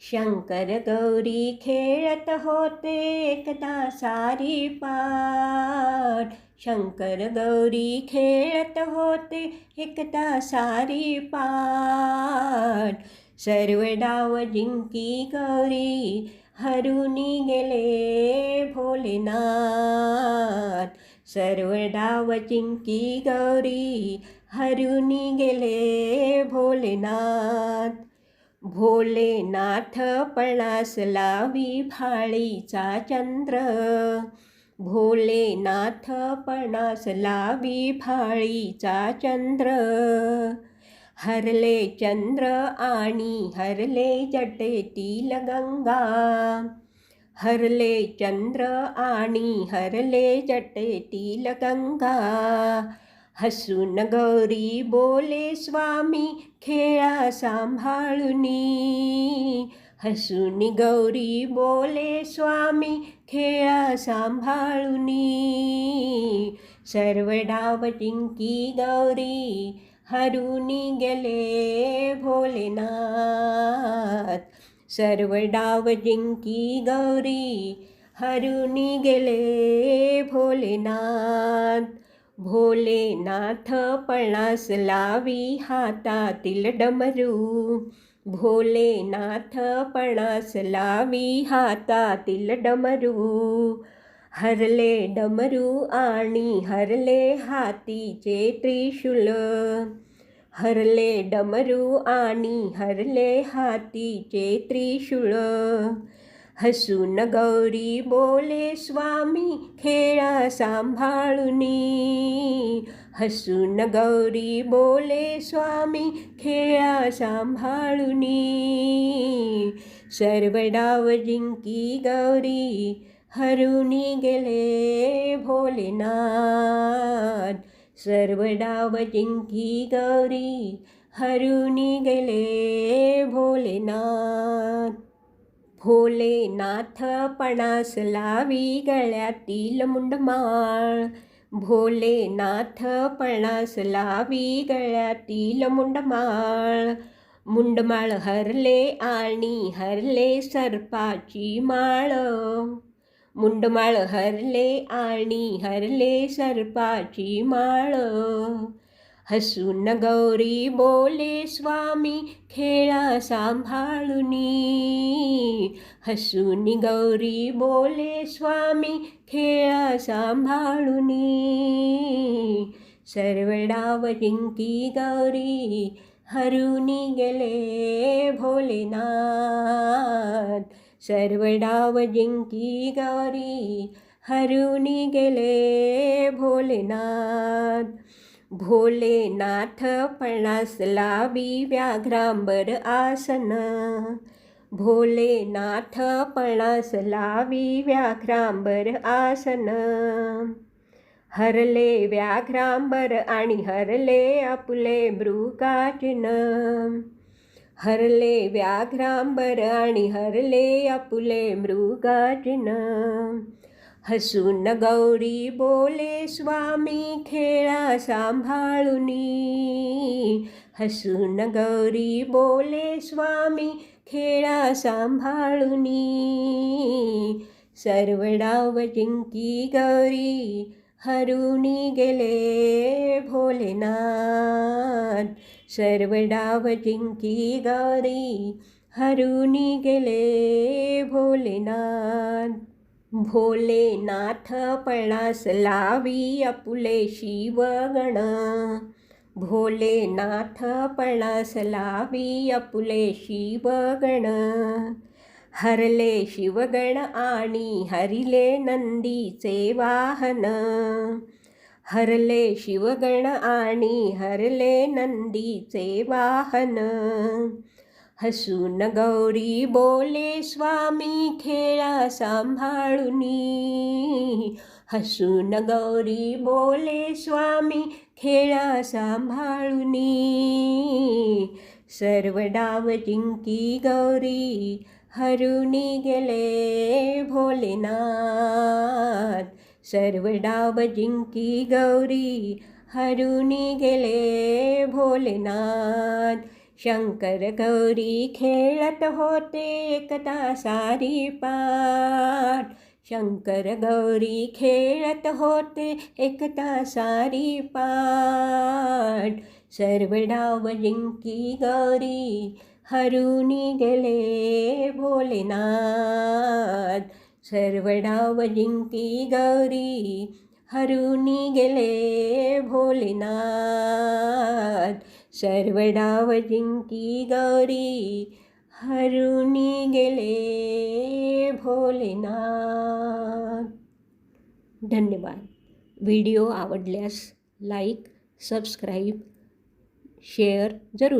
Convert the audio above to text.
शंकर गौरी खेळत होते एकदा सारी पाट शंकर गौरी खेळत होते एकदा सारी पाट सर्व डाव जिंकी गौरी, हरुनी गेले भोलेनाथ। सर्व डाव जिंकी गौरी, हरुनी गेले भोलेनाथ। भोलेनाथ पळास लावी फाळीचा चंद्र. भोलेनाथ पणास लावी फाळीचा चंद्र. हरले चंद्र आणि हरले जटेतील गंगा. हरले चंद्र आणि हरले जटेतील गंगा. हसून गौरी बोले, स्वामी खेळा सांभाळुनी हसून गौरी बोले, स्वामी खेळा सांभाळुनी सर्व डाव जिंकी गौरी हरुनी गेले भोलेनाथ। सर्व डाव जिंकी गौरी हरुनी गेले भोलेनाथ पणास लावी हातातील डमरू. भोलेनाथ पणास लावी हातातील डमरू. हरले डमरू आणि हरले हातीचे त्रिशूल. हरले डमरू आणि हरले हातीचे त्रिशूळ हसून गौरी बोले, स्वामी खेळा सांभाळुनी हसून गौरी बोले, स्वामी खेळा सांभाळुनी सर्व डाव जिंकी गौरी, हरुनी गेले भोलेनाथ। सर्व डाव जिंकी गौरी, हरुनी गेले भोलेनाथ पणास लावी गळ्यातील मुंडमाळ. भोलेनाथ पणास लावी गळ्यातील मुंडमाळ. मुंडमाळ हरले आणि हरले सर्पाची माळ. मुंडमाळ हरले आणि हरले सर्पाची माळ. हसून गौरी बोले स्वामी खेळा सांभाळुनी हसून गौरी बोले स्वामी खेळा सांभाळुनी सर्व डाव जिंकी गौरी हरुनी गेले भोलेनाथ सर्व डाव जिंकी गौरी हरुनी गेले भोलेनाथ भोलेनाथ पणास लावी व्याघ्रांबर आसन. भोलेनाथ पणास लावी व्याघ्रांबर आसन. हरले व्याघ्रांबर आणि हरले आपुले मृगाचिन. हरले व्याघ्रांबर आणि हरले आपुले मृगाचिन. हसून गौरी बोले, स्वामी खेळा सांभाळुनी हसून गौरी बोले, स्वामी खेळा सांभाळुनी सर्व डाव जिंकी गौरी, हरुनी गेले भोलेनाथ। सर्व डाव जिंकी गौरी, हरुनी गेले भोलेनाथ। भोलेनाथ पळास लावी अपुले शिवगण. भोलेनाथ पळास लावी अपुले शिवगण. हरले शिवगण आणि हरिले नंदीचे वाहन. हरले शिवगण आणि हरले नंदीचे वाहन. हसून गौरी बोले, स्वामी खेळा सांभाळुनी हसून गौरी बोले, स्वामी खेळा सांभाळुनी सर्व डाव जिंकी गौरी, हरुनी गेले भोलेनाथ। सर्व डाव जिंकी गौरी, हरुनी गेले भोलेनाथ। शंकर गौरी खेळत होते एकदा सारी पाठ। शंकर गौरी खेळत होते एकदा सारी पाठ। सर्व डाव जिंकी गौरी, हरुनी गेले भोलेनाथ। सर्व डाव जिंकी गौरी, हरुनी गेले भोलेनाथ। सर्व डाव जिंकी गौरी हरुणी गेले भोलेनाथ। धन्यवाद। वीडियो आवडल्यास लाईक सबस्क्राईब शेअर ज़रूर